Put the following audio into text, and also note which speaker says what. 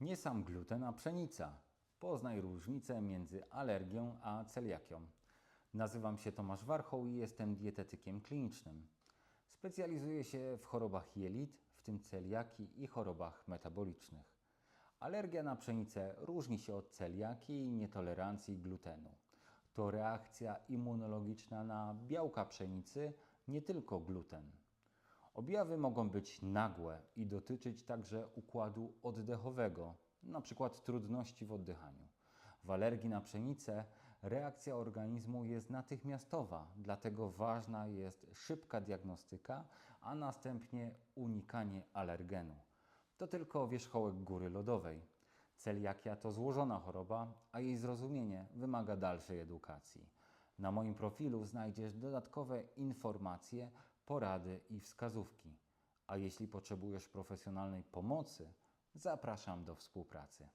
Speaker 1: Nie sam gluten, a pszenica. Poznaj różnicę między alergią a celiakią. Nazywam się Tomasz Warchoł i jestem dietetykiem klinicznym. Specjalizuję się w chorobach jelit, w tym celiaki i chorobach metabolicznych. Alergia na pszenicę różni się od celiaki i nietolerancji glutenu. To reakcja immunologiczna na białka pszenicy, nie tylko gluten. Objawy mogą być nagłe i dotyczyć także układu oddechowego, np. trudności w oddychaniu. W alergii na pszenicę reakcja organizmu jest natychmiastowa, dlatego ważna jest szybka diagnostyka, a następnie unikanie alergenu. To tylko wierzchołek góry lodowej. Celiakia to złożona choroba, a jej zrozumienie wymaga dalszej edukacji. Na moim profilu znajdziesz dodatkowe informacje, porady i wskazówki. A jeśli potrzebujesz profesjonalnej pomocy, zapraszam do współpracy.